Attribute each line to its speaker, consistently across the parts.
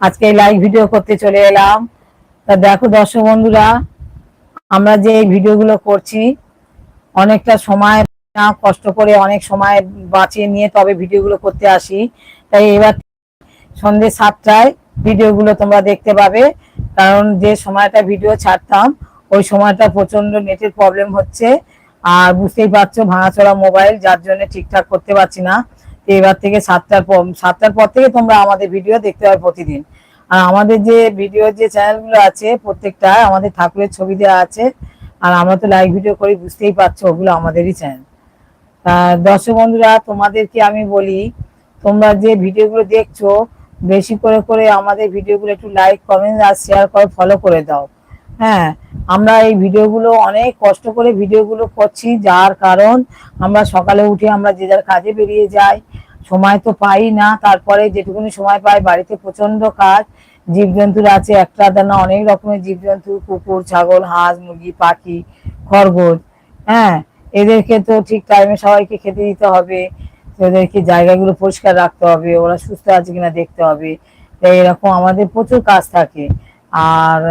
Speaker 1: আজকে live video করতে চলে এলাম। তা দেখো দর্শক বন্ধুরা, আমরা যে এই ভিডিওগুলো করছি, অনেকটা সময় না, কষ্ট করে অনেক সময় বাঁচিয়ে নিয়ে তবে ভিডিওগুলো করতে আসি। তাই এবার সন্ধ্যে সাতটায় ভিডিওগুলো তোমরা দেখতে পাবে। কারণ যে সময়টা ভিডিও ছাড়তাম, ওই সময়টা প্রচণ্ড নেটের প্রবলেম হচ্ছে। আর বুঝতেই পারছ, ভাঙাচোরা মোবাইল যার জন্য ঠিকঠাক করতে পারছি না। এবার থেকে সাতটার পর সাতটার পর থেকে তোমরা আমাদের ভিডিও দেখতে পাবে প্রতিদিন। আর আমাদের যে ভিডিও যে চ্যানেলগুলো আছে প্রত্যেকটা, আমাদের ঠাকুরের ছবি দেওয়া আছে। আর আমরা তো লাইভ ভিডিও করি, বুঝতেই পারছ, ওগুলো আমাদেরই চ্যানেল দর্শক বন্ধুরা, তোমাদেরকে আমি বলি, তোমরা যে ভিডিওগুলো দেখছ, বেশি করে করে আমাদের ভিডিওগুলো একটু লাইক কমেন্ট আর শেয়ার করে ফলো করে দাও। হ্যাঁ আমরা এই ভিডিওগুলো অনেক কষ্ট করে ভিডিওগুলো করছি, যার কারণ আমরা সকালে উঠে আমরা যে যার কাজে বেরিয়ে যাই। সময় তো পাই না, তারপরে যেটুকুনি সময় পাই, বাড়িতে প্রচণ্ড কাজ। জীবজন্তুর আছে একটা আধা না অনেক রকমের জীবজন্তু, কুকুর, ছাগল, হাঁস, মুরগি, পাখি, খরগোশ হ্যাঁ। এদেরকে তো ঠিক টাইমে সবাইকে খেতে দিতে হবে। ওদেরকে জায়গাগুলো পরিষ্কার রাখতে হবে, ওরা সুস্থ আছে কিনা দেখতে হবে। এরকম আমাদের প্রচুর কাজ থাকে। আর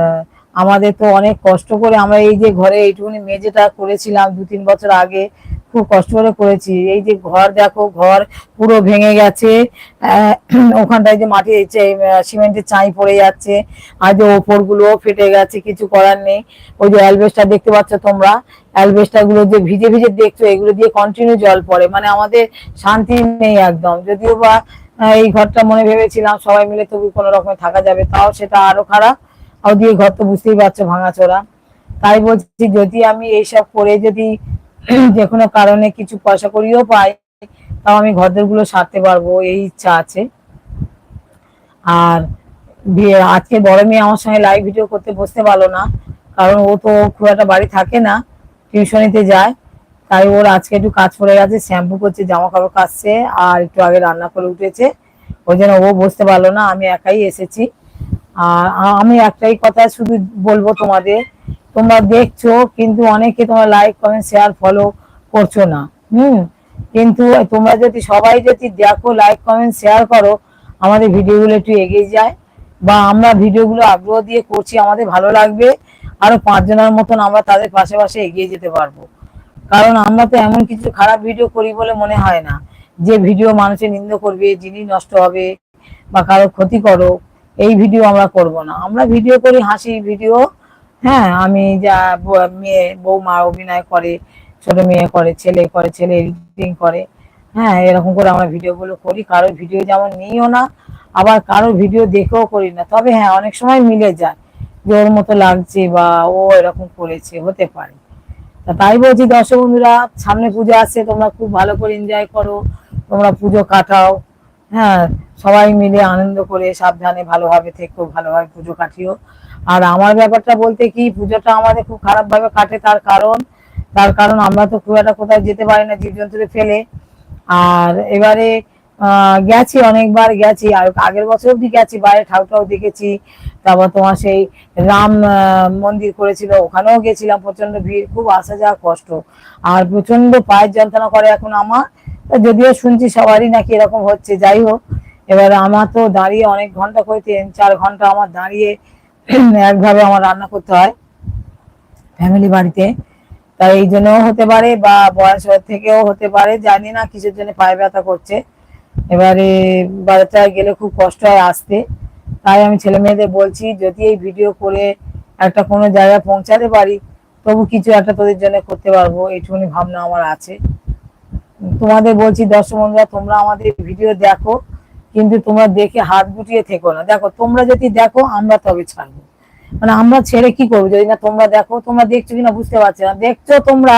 Speaker 1: আমাদের তো অনেক কষ্ট করে আমরা এই যে ঘরে এইটুকুনি মেঝেটা করেছিলাম দু তিন বছর আগে, খুব কষ্ট করে করেছি। এই যে ঘর দেখো, ঘর পুরো ভেঙে গেছে। ওখানটায় যে মাটি সিমেন্টের চাই পড়ে যাচ্ছে। আর যে ওপরগুলো ফেটে গেছে, কিছু করার নেই। ওই যে অ্যালবেস্টার দেখতে পাচ্ছ তোমরা? গুলো যে ভিজে ভিজে দেখছ, এগুলো দিয়ে কন্টিনিউ জল পড়ে। মানে আমাদের শান্তি নেই একদম। যদিও বা এই ঘরটা মনে ভেবেছিলাম সবাই মিলে তবু কোনো রকমে থাকা যাবে, তাও সেটা আরও খারাপ। আর দিয়ে ঘর তো বুঝতেই পারছ, ভাঙাচোরা। তাই বলছি, যদি আমি এইসব করে যদি যে কোনো কারণে কিছু পয়সা করিও পাই, তাও আমি ঘরদেরগুলো সারতে পারব, এই ইচ্ছা আছে। আর আজকে বড় মেয়ে আমার সঙ্গে লাইভ ভিডিও করতে বসতে পারল না, কারণ ও তো খুব একটা বাড়ি থাকে না টিউশনিতে যায়। তাই ওর আজকে একটু কাজ পড়ে গেছে শ্যাম্পু করছে জামা কাপড় কাচছে, আর একটু আগে রান্না করে উঠেছে। ওই জন্য ও বসতে পারল না, আমি একাই এসেছি। আমি একটাই কথা শুধু বলব তোমাদের, তোমরা দেখছ, কিন্তু অনেকে তোমরা লাইক কমেন্ট শেয়ার ফলো করছ না। হুম? কিন্তু তোমরা যদি, সবাই যদি দেখো লাইক কমেন্ট শেয়ার করো, আমাদের ভিডিওগুলো একটু এগিয়ে যায় বা আমরা ভিডিওগুলো আগ্রহ দিয়ে করছি, আমাদের ভালো লাগবে, আরও পাঁচজনের মতন আমরা তাদের পাশে পাশে এগিয়ে যেতে পারব। কারণ আমরা তো এমন কিছু খারাপ ভিডিও করি বলে মনে হয় না। যে ভিডিও মানুষের নিন্দ করবে, জিনিস নষ্ট হবে বা কারও ক্ষতি করো এই ভিডিও আমরা করব না। আমরা ভিডিও করি, হাসি ভিডিও হ্যাঁ আমি যা মেয়ে বৌমা অভিনয় করে, ছোট মেয়ে করে, ছেলে করে, ছেলে এডিটিং করে। হ্যাঁ এরকম করে আমরা ভিডিওগুলো করি। কারোর ভিডিও যেমন নিও না, আবার কারোর ভিডিও দেখেও করি না। তবে হ্যাঁ অনেক সময় মিলে যায়। যে ওর মতো লাগছে বা ও এরকম করেছে, হতে পারে। তা তাই বলছি দর্শক বন্ধুরা সামনে পুজো আসছে, তোমরা খুব ভালো করে এনজয় করো। তোমরা পুজো কাটাও। হ্যাঁ সবাই মিলে আনন্দ করে সাবধানে ভালোভাবে থেকো, ভালোভাবে পুজো কাটিও। আর আমার ব্যাপারটা বলতে কি, পুজোটা আমাদের খুব খারাপ ভাবে কাটে, তার কারণ তার কারণ আমরা তো খুব একটা কোথাও যেতে পারি না, জীবজন্তুরে ফেলে। আর এবারে গেছি অনেকবার, গেছি। আর আগের বছর অব্দি গেছি, বাইরে ঠাকুরটাও দেখেছি। তারপর তোমার সেই রাম মন্দির করেছিল, ওখানেও গেছিলাম প্রচণ্ড ভিড়, খুব আসা যাওয়া কষ্ট। আর প্রচণ্ড পায়ের যন্ত্রণা করে এখন আমার। যদিও শুনছি সবারই নাকি এরকম হচ্ছে, যাই হোক। এবার আমার তো দাঁড়িয়ে অনেক ঘণ্টা করে তিন চার ঘণ্টা আমার দাঁড়িয়ে একভাবে আমার রান্না করতে হয় ফ্যামিলি বাড়িতে। তাই এই জন্যও হতে পারে বা বয়স থেকেও হতে পারে, জানি না কিসের জন্য পায়ে ব্যথা করছে। এবারে বাজারটায় গেলে খুব কষ্ট হয় আসতে। তাই আমি ছেলে মেয়েদের বলছি, যদি এই ভিডিও করে একটা কোনো জায়গায় পৌঁছাতে পারি, তবু কিছু একটা তোদের জন্য করতে পারব, এইটুকুনি ভাবনা আমার আছে। তোমাদের বলছি, দর্শক বন্ধুরা, তোমরা আমাদের ভিডিও দেখো। কিন্তু তোমরা দেখে হাত গুটিয়ে থেকো না। দেখো, তোমরা যদি দেখো, আমরা তবে ছাড়বো। মানে আমরা ছেড়ে কি করব? যদি না তোমরা দেখো, তোমরা দেখছ কিনা বুঝতে পারছ না। দেখছ তোমরা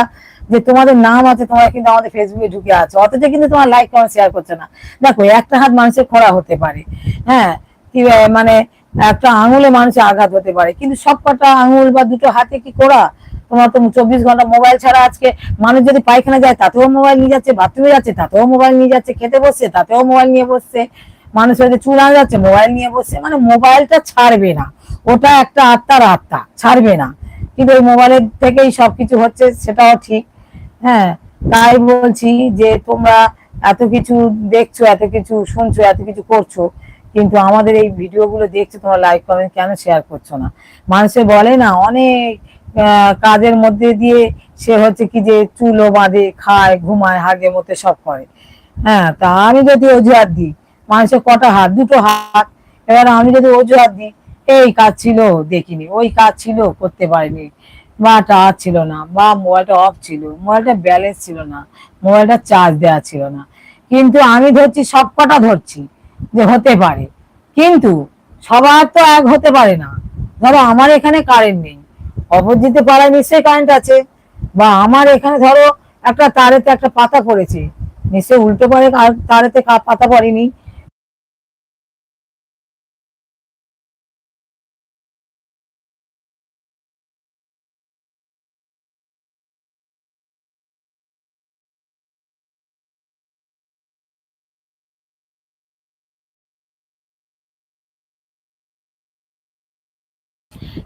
Speaker 1: যে তোমাদের নাম আছে, তোমরা কিন্তু আমাদের ফেসবুকে ঢুকে আছো। অথচ কিন্তু তোমার লাইক কমেন্ট শেয়ার করছে না। দেখো, একটা হাত মানুষের খোড়া হতে পারে। হ্যাঁ কি মানে একটা আঙুলে মানুষের আঘাত হতে পারে। কিন্তু সব কটা আঙুল বা দুটো হাতে কি করা তোমার তো চব্বিশ ঘণ্টা মোবাইল ছাড়া আজকে মানুষ যদি পায়খানা যায়, তাতেও মোবাইল নিয়ে যাচ্ছে বাথরুমে যাচ্ছে, তাতেও মোবাইল নিয়ে যাচ্ছে, খেতে বসছে, তাতেও মোবাইল নিয়ে বসছে। মানুষ হয়তো চুল যাচ্ছে মোবাইল নিয়ে বসছে। মানে মোবাইলটা ছাড়বে না। ওটা একটা আত্মার আত্মা, ছাড়বে না। কিন্তু ওই মোবাইলের থেকেই সবকিছু হচ্ছে, সেটাও ঠিক। হ্যাঁ তাই বলছি যে তোমরা এত কিছু দেখছ, এত কিছু শুনছো, এত কিছু করছ, কিন্তু আমাদের এই ভিডিওগুলো দেখছ, তোমরা লাইক কমেন্ট কেন শেয়ার করছ না? মানুষে বলে না, অনেক কাজের মধ্যে দিয়ে সে হচ্ছে কি যে চুলো বাঁধে, খায়, ঘুমায় হাগে মতে সব করে। হ্যাঁ তা আমি যদি অজুহাত দিই, মানুষের কটা হাত? দুটো হাত। এবার আমি যদি অজুহাত দিই, এই কাজ ছিল, দেখিনি। ওই কাজ ছিল, করতে পারিনি। বা টাওয়ার ছিল না, বা মোবাইলটা অফ ছিল, মোবাইলটা ব্যালেন্স ছিল না, মোবাইলটা চার্জ দেওয়া ছিল না। কিন্তু আমি ধরছি, সব কটা ধরছি যে হতে পারে। কিন্তু সবার তো এক হতে পারে না। ধরো আমার এখানে কারেন্ট নেই। অপরজিতে পাড়ায় নিশ্চয়ই কারেন্ট আছে। বা আমার এখানে ধরো একটা তারেতে একটা পাতা পড়েছে। নিশ্চয়ই উল্টো পারে তারেতে পাতা পড়েনি।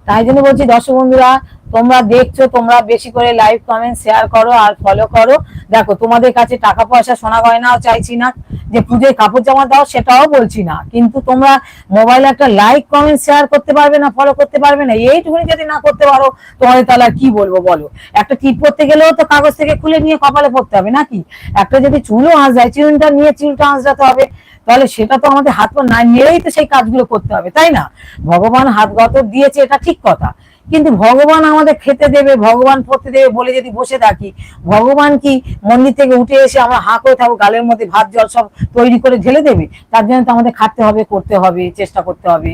Speaker 1: তাই জন্য বলছি দর্শক বন্ধুরা তোমরা দেখছ, তোমরা বেশি করে লাইভ কমেন্ট শেয়ার করো আর ফলো করো। দেখো, তোমাদের কাছে টাকা পয়সা, সোনা গয়নাও চাইছি না, যে পুজোয় কাপড় জামা দাও সেটাও বলছি না। কিন্তু তোমরা মোবাইলে একটা লাইক কমেন্ট শেয়ার করতে পারবে না ফলো করতে পারবে না, এইটুকুনি যদি না করতে পারো, তোমাদের তাহলে আর কি বলব বলো? একটা টিপ করতে গেলেও তো কাগজ থেকে খুলে নিয়ে কপালে পড়তে হবে নাকি? একটা যদি চুলও আঁচ যায়, চুলটা নিয়ে চুলটা আঁচড়াতে হবে, তাহলে সেটা তো আমাদের হাত পা না নিয়েই তো সেই কাজগুলো করতে হবে, তাই না? ভগবান হাত গত দিয়েছে, এটা ঠিক কথা। কিন্তু ভগবান আমাদের খেতে দেবে, ভগবান পড়তে দেবে বলে যদি বসে থাকি, ভগবান কি মন্দির থেকে উঠে এসে আমরা হা করে থাকব, গালের মধ্যে ভাত, জল সব তৈরি করে ঢেলে দেবে? তার জন্য তো আমাদের খাটতে হবে, করতে হবে, চেষ্টা করতে হবে।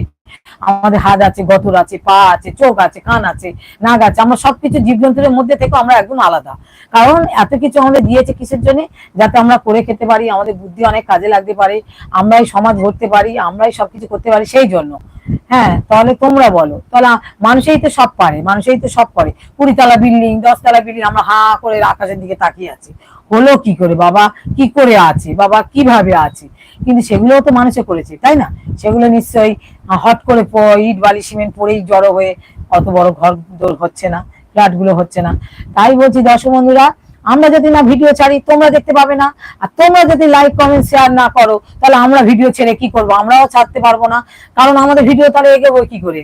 Speaker 1: আমাদের হাত আছে, গতর আছে, পা আছে, চোখ আছে, কান আছে, নাক আছে, আমরা সবকিছু জীবজন্তুর মধ্যে থেকে আমরা একদম আলাদা। কারণ এত কিছু আমাদের দিয়েছে কিসের জন্য? যাতে আমরা করে খেতে পারি, আমাদের বুদ্ধি অনেক কাজে লাগতে পারে, আমরাই সমাজ গড়তে পারি, আমরাই সবকিছু করতে পারি, সেই জন্য। হ্যাঁ তাহলে তোমরা বলো। তাহলে মানুষই তো সব পারে, মানুষই তো সব করে। কুড়ি কুড়িতলা বিল্ডিং দশতলা বিল্ডিং আমরা হা করে আকাশের দিকে তাকিয়ে আছি। হলো কি করে বাবা? কি করে আছে? বাবা, কীভাবে আছে? কিন্তু সেগুলোও তো মানুষে করেছে, তাই না? সেগুলো নিশ্চয়ই হট করে ইট, বালি, সিমেন্ট পরেই জড়ো হয়ে অত বড় ঘর হচ্ছে না, ফ্ল্যাটগুলো হচ্ছে না। তাই বলছি দর্শক বন্ধুরা আমরা যদি না ভিডিও ছাড়ি, তোমরা দেখতে পাবে না। আর তোমরা যদি লাইক কমেন্ট শেয়ার না করো, তাহলে আমরা ভিডিও ছেড়ে কি করব? আমরাও ছাড়তে পারব না। কারণ আমাদের ভিডিও তাহলে এগোবো কি করে?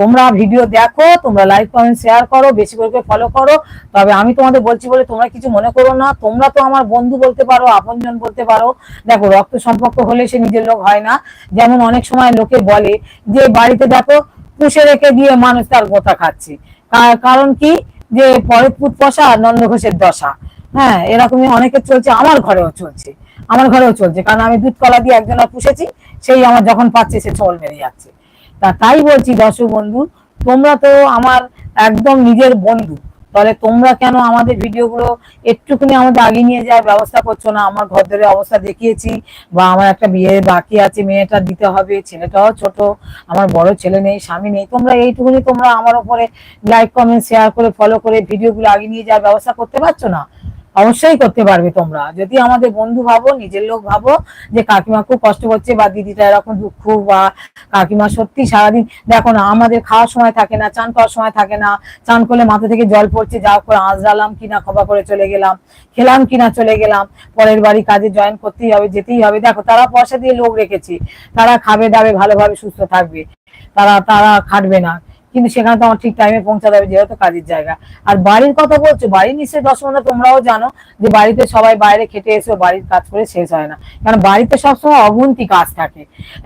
Speaker 1: তোমরা ভিডিও দেখো, তোমরা লাইক কমেন্ট শেয়ার করো, বেশি করে ফলো করো। তবে আমি তোমাদের বলছি বলে তোমরা কিছু মনে করো না। তোমরা তো আমার বন্ধু বলতে পারো, আপনজন বলতে পারো। দেখো, রক্ত সম্পর্ক হলে সে নিজের লোক হয় না। যেমন অনেক সময় লোকে বলে যে, বাড়িতে দেখো, পুষে রেখে দিয়ে মানুষ তার গোতা খাচ্ছে। কারণ কি? যে পুত পশা নন্দ ঘোষের দশা। হ্যাঁ এরকমই অনেকে চলছে, আমার ঘরেও চলছে। আমার ঘরেও চলছে, কারণ আমি দুধ কলা দিয়ে একজনের পুষেছি, সেই আমার যখন পাচ্ছে সে চল মেরে যাচ্ছে। তা তাই বলছি দর্শক বন্ধু, তোমরা তো আমার একদম নিজের বন্ধু। তাহলে তোমরা কেন আমাদের ভিডিওগুলো একটুখানি আমাদের আগে নিয়ে যাওয়ার ব্যবস্থা করছ না? আমার ঘর ধরে অবস্থা দেখিয়েছি বা আমার একটা বিয়ে বাকি আছে, মেয়েটা দিতে হবে, ছেলেটাও ছোট, আমার বড় ছেলে নেই, স্বামী নেই। তোমরা এইটুকুনি তোমরা আমার ওপরে লাইক কমেন্ট শেয়ার করে ফলো করে ভিডিওগুলো আগে নিয়ে যাওয়ার ব্যবস্থা করতে পারছ না? অবশ্যই করতে পারবে তোমরা। যদি আমাদের বন্ধু ভাবো, নিজের লোক ভাবো, যে কাকিমা খুব কষ্ট করছে বা দিদিটা এরকম দুঃখ বা কাকিমা সত্যি সারাদিন, দেখো না, আমাদের খাওয়ার সময় থাকে না, চান করার সময় থাকে না, চান করলে মাথা থেকে জল পড়ছে যা করে আঁচড়ালাম কিনা খবা করে চলে গেলাম, খেলাম কিনা, চলে গেলাম, পরের বাড়ি কাজে জয়েন করতেই হবে, যেতেই হবে। দেখো, তারা পয়সা দিয়ে লোক রেখেছি, তারা খাবে দাবে, ভালোভাবে সুস্থ থাকবে, তারা তারা খাটবে না। কিন্তু সেখানে তো আমার ঠিক টাইমে পৌঁছাতে হবে, যেহেতু কাজের জায়গা। আর বাড়ির কথা বলছো বাড়ি নিশ্চয়ই দশ বন্ধু তোমরাও জানো যে বাড়িতে সবাই বাইরে খেটে এসে বাড়ির কাজ করে শেষ হয় না। কারণ বাড়িতে সবসময় অগুন্তি কাজ থাকে।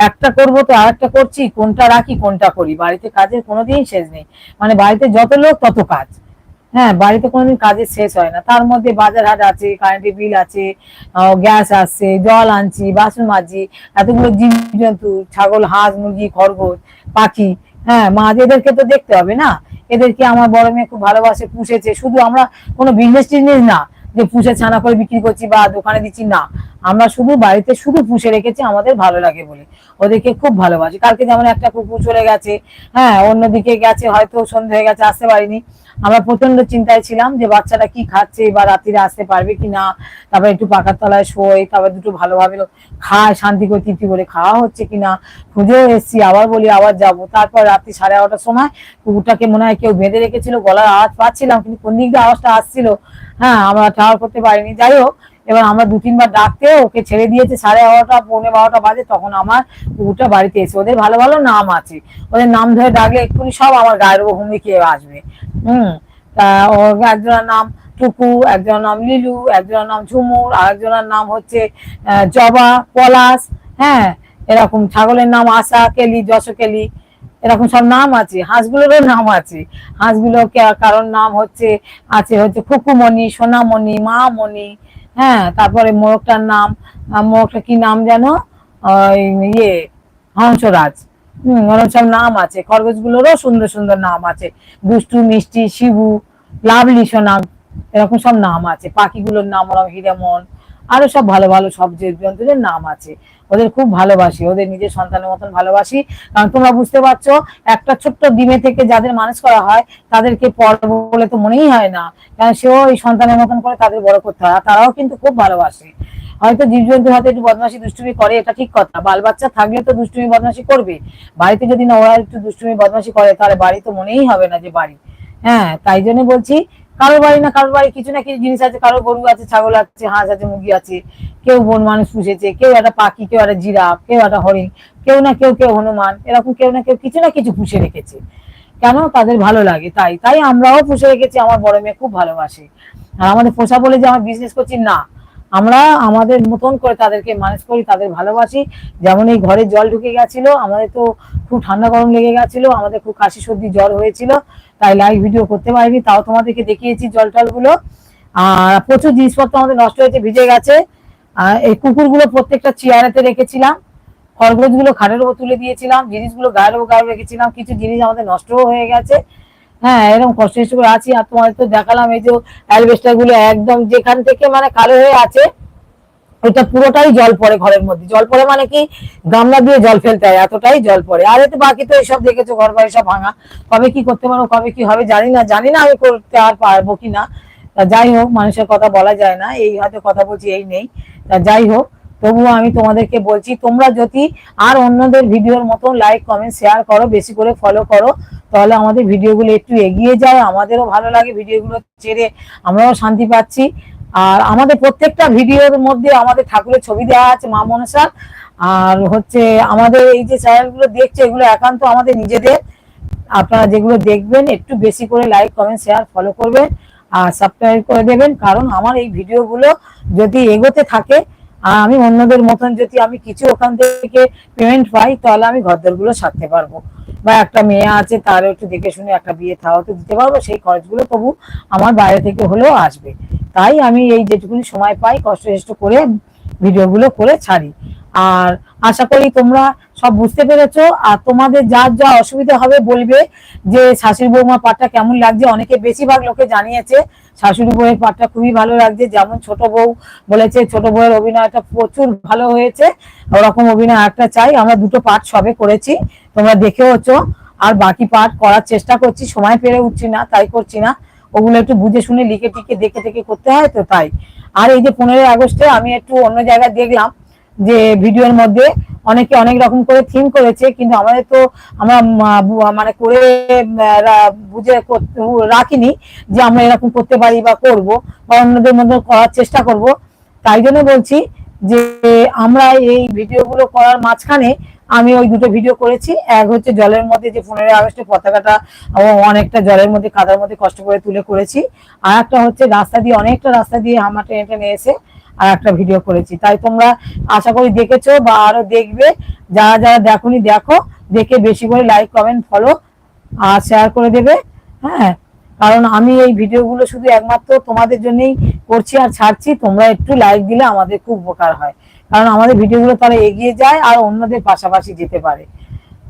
Speaker 1: একটা করব তো আর একটা করছি, কোনটা রাখি, কোনটা করি? বাড়িতে কাজের কোনোদিন শেষ নেই। মানে বাড়িতে যত লোক, তত কাজ। হ্যাঁ বাড়িতে কোনোদিন কাজের শেষ হয় না। তার মধ্যে বাজার হাট আছে কারেন্টের বিল আছে গ্যাস আসছে, জল আনছি, বাসন মাজছি এতগুলো জীবজন্তু, ছাগল, হাঁস, মুরগি, খরগোশ, পাখি হ্যাঁ মা এদেরকে তো দেখতে হবে না, এদেরকে আমার বড় মেয়ে খুব ভালোবাসে, পুষেছে। শুধু আমরা কোনো বিজনেস টিজনেস না যে পুষে ছানা করে বিক্রি করছি বা দোকানে দিচ্ছি, না। আমরা শুধু বাড়িতে শুধু পুষে রেখেছি, আমাদের ভালো লাগে বলে। ওদেরকে খুব ভালোবাসি। কালকে যেমন একটা কুকুর চলে গেছে হ্যাঁ অন্যদিকে গেছে, হয়তো সন্ধে হয়ে গেছে, আসতে পারিনি। আমরা প্রচণ্ড চিন্তায় ছিলাম যে বাচ্চাটা কি খাচ্ছে বা রাত্রিরে আসতে পারবে কি না। তারপর একটু পাকার তলায় শোয়, তারপর দুটো ভালোভাবে খায়, শান্তি করে তৃপ্তি করে খাওয়া হচ্ছে কিনা খুঁজেও এসছি, আবার বলি, আবার যাব। তারপর রাত্রি সাড়ে এগারোটার সময় কুকুরটাকে মনে হয় কেউ বেঁধে রেখেছিল, গলার আওয়াজ পাচ্ছিলাম, কিন্তু কোন দিক দিয়ে আওয়াজটা আসছিল হ্যাঁ আমরা টাওয়ার করতে পারিনি। যাই হোক, এবার আমরা দু তিনবার ডাকতে ওকে ছেড়ে দিয়েছে, সাড়ে এগারোটা, পৌনে বারোটা বাজে, তখন আমার কুকুরটা বাড়িতে এসে, ওদের ভালো ভালো নাম আছে। ওদের নাম ধরে ডাকলে এক্ষুনি সব আমার গায়ের হুমড়ি খেয়ে আসবে। হুম, তা ওর একজনের নাম টুকু, একজনের নাম লিলু, একজনের নাম ঝুমুর, আর একজনের নাম হচ্ছে জবা, পলাশ হ্যাঁ এরকম ছাগলের নাম আশা, কেলি যশকেলি এরকম সব নাম আছে, হাঁসগুলোরও নাম আছে। হাঁসগুলো কে- কারোর নাম হচ্ছে, আছে হচ্ছে খুকুমণি, সোনামণি, মামণি হ্যাঁ তারপরে মোরগটার নাম মোরগটা কি নাম যেন? ইয়ে হংসরাজ। হম, ওরকম সব নাম আছে, খরগোশগুলোরও সুন্দর সুন্দর নাম আছে। দুষ্টু মিষ্টি, শিবু, লাভলি সোনাগ এরকম সব নাম আছে। পাখিগুলোর নাম ওরকম হিরেমন আরও সব ভালো ভালো সব জীবজন্তুদের নাম আছে। ওদের খুব ভালোবাসি, ওদের নিজের সন্তানের মতন ভালোবাসি। কারণ তোমরা বুঝতে পারছ, একটা ছোট্ট ডিমে থেকে যাদের মানুষ করা হয়, তাদেরকে পর বলে তো মনেই হয় না। কারণ সেও এই সন্তানের মতন করে তাদের বড় করতে হয় তারাও কিন্তু খুব ভালোবাসে। হয়তো জীবজন্তু হয়তো একটু বদমাশি দুষ্টুমি করে, এটা ঠিক কথা। বাল বাচ্চা থাকলে তো দুষ্টুমি বদমাশি করবে। বাড়িতে যদি না ওরা একটু দুষ্টুমি বদমাশি করে, তাহলে বাড়ি তো মনেই হবে না যে বাড়ি। হ্যাঁ তাই জন্য বলছি কারোর বাড়ি না কারোর বাড়ি কিছু না কিছু জিনিস আছে কারোর গরু আছে, ছাগল আছে, হাঁস আছে, মুরগি আছে, কেউ বন মানুষ পুষেছে, কেউ একটা পাখি, কেউ একটা জিরাফ, কেউ একটা হরিণ, কেউ না কেউ কেউ হনুমান, এরকম কেউ না কেউ কিছু না কিছু পুষে রেখেছে। কেন? তাদের ভালো লাগে, তাই তাই আমরাও পুষে রেখেছি, আমার বড় মেয়ে খুব ভালোবাসে। আর আমাদের পোষা বলে যে আমরা বিজনেস করছি, না। আমরা আমাদের মতন করে তাদেরকে মানুষ করি, তাদের ভালোবাসি। যেমন এই ঘরে জল ঢুকে গেছিল, আমাদের তো খুব ঠান্ডা গরম লেগে গেছিল, আমাদের খুব কাশি সর্দি জ্বর হয়েছিল। তাই লাইভ ভিডিও করতে পারিনি, তাও তোমাদেরকে দেখিয়েছি জল টলগুলো। আর প্রচুর জিনিসপত্র আমাদের নষ্ট হয়েছে, ভিজে গেছে। এই কুকুরগুলো প্রত্যেকটা চেয়ারেতে রেখেছিলাম, খরগোশগুলো খাটের উপর তুলে দিয়েছিলাম, জিনিসগুলো গায়ের উপর গায়ে রেখেছিলাম, কিছু জিনিস আমাদের নষ্টও হয়ে গেছে। হ্যাঁ এরকম কষ্ট করে আছি, আর তোমাদের তো দেখালাম এই যে অ্যালবেস্টারগুলো একদম যেখান থেকে মানে কালো হয়ে আছে ওটা পুরোটাই জল পড়ে ঘরের মধ্যে। জল পড়ে মানে কি? গামলা দিয়ে জল ফেলতে হয়, এতটাই জল পড়ে। আর এতে বাকি তো এইসব দেখেছ, ঘর বাড়ি সব ভাঙা। কবে কি করতে পারো কবে কি হবে জানি না। জানি না আমি করতে আর পারব কি না। যাই হোক, মানুষের কথা বলা যায় না। এই হয়তো কথা বলছি, এই নেই। যাই হোক, তবুও আমি তোমাদেরকে বলছি, তোমরা যদি আর অন্যদের ভিডিওর মতো লাইক কমেন্ট শেয়ার করো, বেশি করে ফলো করো, তাহলে আমাদের ভিডিওগুলো একটু এগিয়ে যায়। আমাদেরও ভালো লাগে ভিডিওগুলো ছেড়ে। আমরাও শান্তি পাচ্ছি। আর আমাদের প্রত্যেকটা ভিডিওর মধ্যে আমাদের ঠাকুরের ছবি দেওয়া আছে, মা মনসার আর হচ্ছে আমাদের এই যে চ্যানেলগুলো দেখছে, এগুলো একান্ত আমাদের নিজেদের। আপনারা যেগুলো দেখবেন, একটু বেশি করে লাইক কমেন্ট শেয়ার ফলো করবেন আর সাবস্ক্রাইব করে দেবেন। কারণ আমার এই ভিডিওগুলো যদি এগোতে থাকে আমি অন্যদের মতন যদি আমি কিছু ওখান থেকে পেমেন্ট পাই, তাহলে আমি ঘরদরগুলো সারতে পারব। বা একটা মেয়ে আছে, তারও একটু দেখে শুনে একটা বিয়ে থাও তো দিতে পারব, সেই খরচগুলো তবু আমার বাইরে থেকে হলেও আসবে। তাই আমি এই যেটুকুনি সময় পাই কষ্ট করে ভিডিওগুলো করে ছাড়ি। আর আশা করি তোমরা সব বুঝতে পেরেছ, আর তোমাদের যার যা অসুবিধা হবে বলবে যে শাশুড়ি বৌমা পাঠটা কেমন লাগছে। অনেকে বেশিরভাগ লোকে জানিয়েছে, শাশুড়ি বউয়ের পাঠটা খুবই ভালো লাগছে। যেমন ছোট বউ বলেছে, ছোট বউয়ের অভিনয়টা প্রচুর ভালো হয়েছে। ওরকম অভিনয় একটা চাই। আমরা দুটো পাঠ সবে করেছি, তোমরা দেখেওছো। আর বাকি পাঠ করার চেষ্টা করছি, সময় পেরে উঠছি না, তাই করছি না। ওগুলো একটু বুঝে শুনে লিখে টিকে দেখে দেখে করতে হয়, তো তাই। আর এই যে পনেরোই আগস্টে আমি একটু অন্য জায়গায় দেখলাম যে ভিডিওর মধ্যে অনেকে অনেক রকম করে থিম করেছে, কিন্তু আমাদের তো আমরা মানে করে বুঝে রাখিনি যে আমরা এরকম করতে পারি বা করব বা অন্যদের মধ্যে করার চেষ্টা করব। তাই জন্য বলছি যে আমরা এই ভিডিওগুলো করার মাঝখানে আমি ওই দুটো ভিডিও করেছি। এক হচ্ছে জলের মধ্যে যে পনেরোই আগস্টে পতাকাটা অনেকটা জলের মধ্যে কাদার মধ্যে কষ্ট করে তুলে করেছি। আর একটা হচ্ছে রাস্তা দিয়ে, অনেকটা রাস্তা দিয়ে হামা টেনে টেনে এসে আর একটা ভিডিও করেছি। তাই তোমরা আশা করি দেখেছ বা আরও দেখবে। যারা যারা দেখোনি, দেখো। দেখে বেশি করে লাইক কমেন্ট ফলো আর শেয়ার করে দেবে। হ্যাঁ কারণ আমি এই ভিডিওগুলো শুধু একমাত্র তোমাদের জন্যই করছি আর ছাড়ছি। তোমরা একটু লাইক দিলে আমাদের খুব উপকার হয়। কারণ আমাদের ভিডিওগুলো তারা এগিয়ে যায় আর অন্যদের পাশাপাশি যেতে পারে।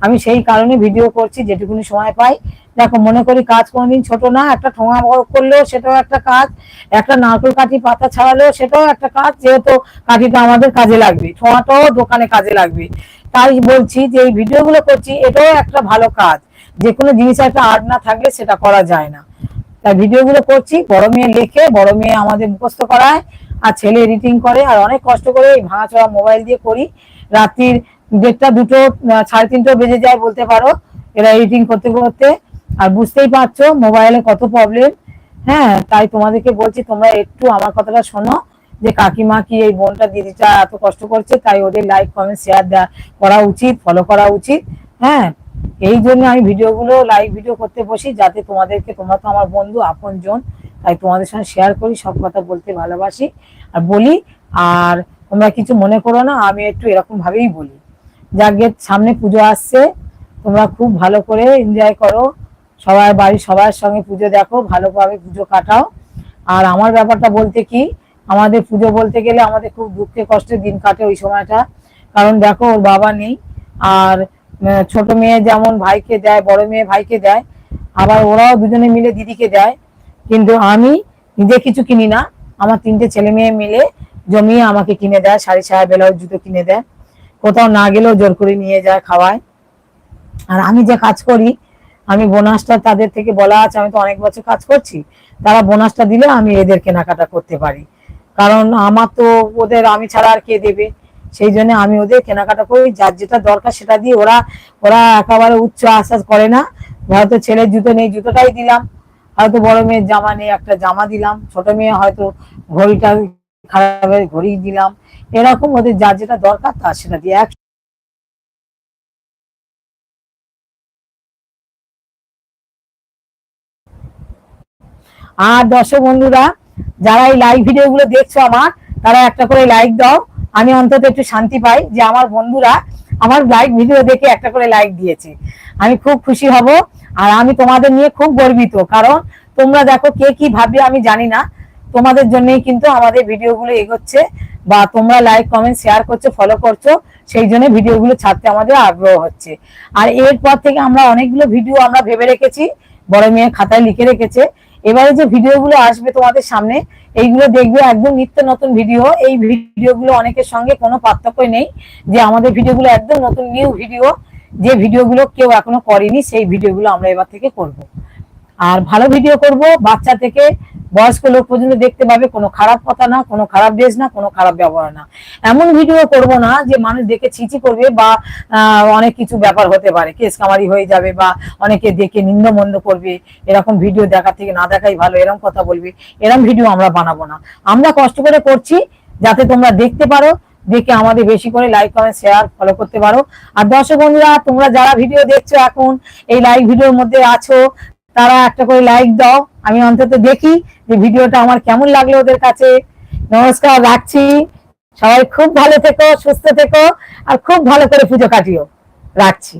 Speaker 1: আমি সেই কারণে ভিডিও করছি, যেটুকুনি সময় পাই। দেখো, মনে করি কাজ কোনোদিন ছোট না, একটা ঠোঙা করলেও সেটাও একটা কাজ, একটা নারকেল কাঠি পাতা ছাড়ালেও সেটাও একটা কাজ, যেহেতু কাঠিটা আমাদের কাজে লাগবে, ঠোঙাটাও দোকানে কাজে লাগবে। তাই বলছি যে এই ভিডিওগুলো করছি, এটাও একটা ভালো কাজ। যে কোনো জিনিস একটা আর্ট না থাকলে সেটা করা যায় না। তাই ভিডিওগুলো করছি, বড় মেয়ে লেখে, বড় মেয়ে আমাদের মুখস্থ করায়। আর ছেলে এডিটিং করে, আর অনেক কষ্ট করে এই ভাঙাচোরা মোবাইল দিয়ে করি। রাত্রির দেড়টা, দুটো সাড়ে তিনটে বেজে যায় বলতে পারো, এরা এডিটিং করতে করতে। আর বুঝতেই পারছ মোবাইলে কত প্রবলেম হ্যাঁ তাই তোমাদেরকে বলছি, তোমরা একটু আমার কথাটা শোনো, যে কাকিমা কি এই বোনটা দিদিটা এত কষ্ট করছে, তাই ওদের লাইক কমেন্ট শেয়ার করা উচিত ফলো করা উচিত। হ্যাঁ এই জন্য আমি ভিডিওগুলো লাইভ ভিডিও করতে বসি, যাতে তোমাদেরকে, তোমরা তো আমার বন্ধু আপন জন তাই তোমাদের সঙ্গে শেয়ার করি, সব কথা বলতে ভালোবাসি আর বলি, আর তোমরা কিছু মনে করো না, আমি একটু এরকম ভাবেই বলি। যাকে সামনে পুজো আসছে, তোমরা খুব ভালো করে এনজয় করো। সবার বাড়ির সবার সঙ্গে পুজো দেখো, ভালোভাবে পুজো কাটাও। আর আমার ব্যাপারটা বলতে কি, আমাদের পুজো বলতে গেলে আমাদের খুব দুঃখে কষ্টে দিন কাটে ওই সময়টা। কারণ দেখো, ওর বাবা নেই, আর ছোট মেয়ে যেমন ভাইকে দেয়, বড় মেয়ে ভাইকে দেয়, আবার ওরাও দুজনে মিলে দিদিকে দেয়। কিন্তু আমি নিজে কিছু কিনি না। আমার তিনটে ছেলে মেয়ে মিলে জমিয়ে আমাকে কিনে দেয়, শাড়ি ছায়া ব্লাউজ জুতো কিনে দেয়। কোথাও না গেলেও জোর করে নিয়ে যায় খাওয়ায়। আর আমি যে কাজ করি, আমি বোনাসটা তাদের থেকে বলা আছে, আমি তো অনেক বছর কাজ করছি, তারা বোনাসটা দিলে আমি এদের কেনাকাটা করতে পারি। কারণ আমার তো ওদের, আমি ছাড়া আর কে দেবে? সেই জন্য আমি ওদের কেনাকাটা করি, যার যেটা দরকার সেটা দিয়ে ওরা ওরা একেবারে উচ্চ আশ্বাস করে না। হয়তো ছেলের জুতো নেই, জুতোটাই দিলাম। হয়তো বড় মেয়ের জামা নেই, একটা জামা দিলাম। ছোট মেয়ে হয়তো ঘড়িটা খারাপ হয়ে ঘড়ি দিলাম। এরকম ওদের যার যেটা দরকার তার সেটা দিয়ে এক আর দর্শক বন্ধুরা, যারা এই লাইভ ভিডিও গুলো দেখছ আমার, তারা একটা করে লাইক দাও। আমি অন্তত একটু শান্তি পাই যে আমার বন্ধুরা আমার লাইভ ভিডিও দেখে একটা করে লাইক দিয়েছে। আমি খুব খুশি হব। আর আমি তোমাদের নিয়ে খুব গর্বিত, কারণ তোমরা দেখো কে কি ভাববে আমি জানি না। তোমাদের জন্যই কিন্তু আমাদের ভিডিওগুলো এগোচ্ছে বা তোমরা লাইক কমেন্ট শেয়ার করছ ফলো করছ, সেই জন্য ভিডিওগুলো ছাড়তে আমাদের আগ্রহ হচ্ছে। আর এরপর থেকে আমরা অনেকগুলো ভিডিও আমরা ভেবে রেখেছি, বড় মেয়ে খাতায় লিখে রেখেছে। এবারে যে ভিডিওগুলো আসবে তোমাদের সামনে, এইগুলো দেখবে একদম নিত্য নতুন ভিডিও এই ভিডিওগুলো অনেকের সঙ্গে কোনো পার্থক্য নেই যে আমাদের ভিডিওগুলো একদম নতুন নিউ ভিডিও যে ভিডিওগুলো কেউ এখনও করেনি, সেই ভিডিওগুলো আমরা এবার থেকে করব। আর ভালো ভিডিও করব, বাচ্চা থেকে বয়স্ক লোক পর্যন্ত দেখতে পাবে, কোনো খারাপ কথা না, কোনো খারাপ ড্রেস না, কোনো খারাপ ব্যবহার না। এমন ভিডিও করব না যে মানুষ দেখে ছিচি করবে বা অনেক কিছু ব্যাপার হতে পারে। কেস কামারি হয়ে যাবে বা অনেকে দেখে নিন্দমন্দ করবে, এরকম ভিডিও দেখা থেকে না দেখাই ভালো, এরকম কথা বলবে এরকম ভিডিও আমরা বানাবো না। আমরা কষ্ট করে করছি যাতে তোমরা দেখতে পারো দেখে আমাদের বেশি করে লাইক কমেন্ট শেয়ার ফলো করতে পারো। আর দর্শক বন্ধুরা, তোমরা যারা ভিডিও দেখছ এখন, এই লাইক ভিডিওর মধ্যে আছো, তারা একটা করে লাইক দাও। আমি অন্তত দেখি যে ভিডিওটা আমার কেমন লাগল ওদের কাছে। নমস্কার, রাখছি। সবাই খুব ভালো থেকো, সুস্থ থেকো, আর খুব ভালো করে পুজো কাটিও। রাখছি।